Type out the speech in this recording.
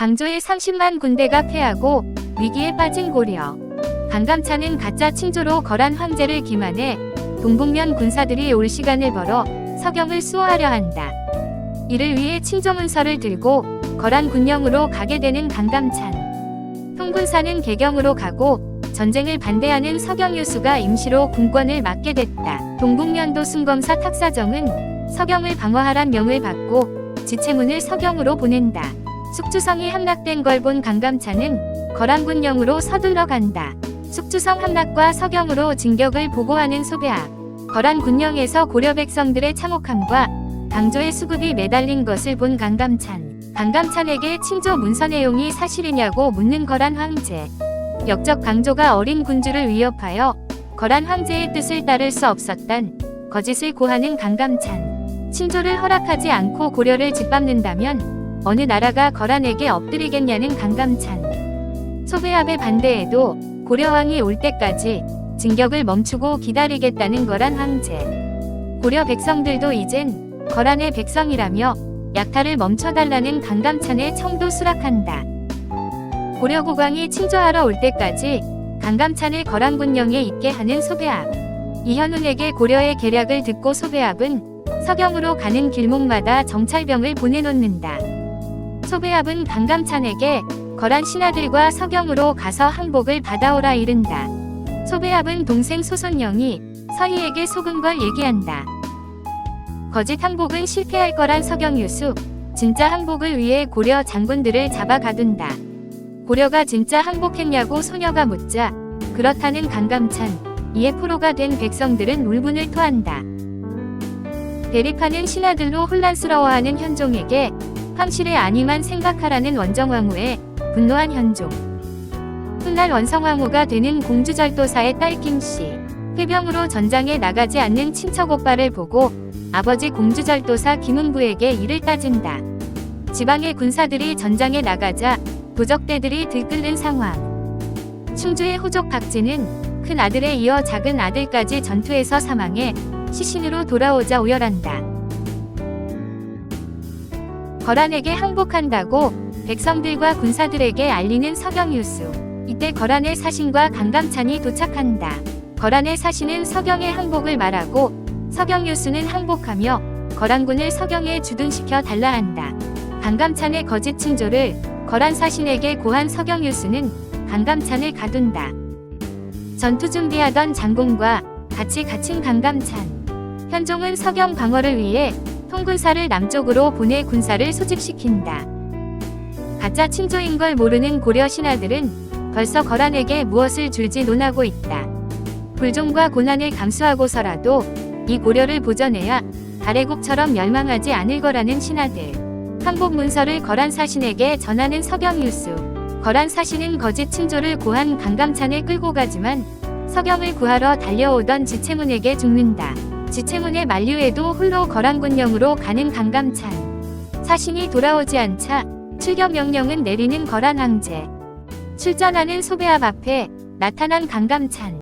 강조의 30만 군대가 패하고 위기에 빠진 고려. 강감찬은 가짜 칭조로 거란 황제를 기만해 동북면 군사들이 올 시간을 벌어 서경을 수호하려 한다. 이를 위해 칭조문서를 들고 거란 군령으로 가게 되는 강감찬. 통군사는 개경으로 가고 전쟁을 반대하는 서경유수가 임시로 군권을 맡게 됐다. 동북면도 순검사 탁사정은 서경을 방어하란 명을 받고 지체문을 서경으로 보낸다. 숙주성이 함락된 걸 본 강감찬은 거란군령으로 서둘러 간다. 숙주성 함락과 서경으로 진격을 보고하는 소배악. 거란군령에서 고려 백성들의 참혹함과 강조의 수급이 매달린 것을 본 강감찬. 강감찬에게 칭조 문서 내용이 사실이냐고 묻는 거란 황제. 역적 강조가 어린 군주를 위협하여 거란 황제의 뜻을 따를 수 없었단 거짓을 고하는 강감찬. 칭조를 허락하지 않고 고려를 짓밟는다면 어느 나라가 거란에게 엎드리겠냐는 강감찬. 소배합의 반대에도 고려왕이 올 때까지 진격을 멈추고 기다리겠다는 거란 황제. 고려 백성들도 이젠 거란의 백성이라며 약탈을 멈춰달라는 강감찬의 청도 수락한다. 고려 국왕이 칭조하러 올 때까지 강감찬을 거란군령에 있게 하는 소배합. 이현운에게 고려의 계략을 듣고 소배합은 서경으로 가는 길목마다 정찰병을 보내놓는다. 소배합은 강감찬에게 거란 신하들과 서경으로 가서 항복을 받아오라 이른다. 소배합은 동생 소손영이 서희에게 속은 걸 얘기한다. 거짓 항복은 실패할 거란 서경유수, 진짜 항복을 위해 고려 장군들을 잡아 가둔다. 고려가 진짜 항복했냐고 소녀가 묻자 그렇다는 강감찬, 이에 프로가 된 백성들은 울분을 토한다. 대립하는 신하들로 혼란스러워하는 현종에게 황실의 아니만 생각하라는 원정왕후에 분노한 현종. 훗날 원성왕후가 되는 공주절도사의 딸 김씨. 회병으로 전장에 나가지 않는 친척 오빠를 보고 아버지 공주절도사 김은부에게 이를 따진다. 지방의 군사들이 전장에 나가자 도적대들이 들끓는 상황. 충주의 호족 박진은 큰 아들에 이어 작은 아들까지 전투에서 사망해 시신으로 돌아오자 오열한다. 거란에게 항복한다고 백성들과 군사들에게 알리는 서경유수. 이때 거란의 사신과 강감찬이 도착한다. 거란의 사신은 서경의 항복을 말하고 서경유수는 항복하며 거란군을 서경에 주둔시켜 달라 한다. 강감찬의 거짓 칭조를 거란 사신에게 고한 서경유수는 강감찬을 가둔다. 전투 준비하던 장군과 같이 갇힌 강감찬. 현종은 서경 방어를 위해 통군사를 남쪽으로 보내 군사를 소집시킨다. 가짜 칭조인 걸 모르는 고려 신하들은 벌써 거란에게 무엇을 줄지 논하고 있다. 불종과 고난을 감수하고서라도 이 고려를 보전해야 달해국처럼 멸망하지 않을 거라는 신하들. 항복 문서를 거란 사신에게 전하는 서경유수. 거란 사신은 거짓 칭조를 고한 강감찬을 끌고 가지만 서경을 구하러 달려오던 지체문에게 죽는다. 지체문의 만류에도 홀로 거란군령으로 가는 강감찬. 사신이 돌아오지 않자 출격 명령은 내리는 거란 황제. 출전하는 소배합 앞에 나타난 강감찬.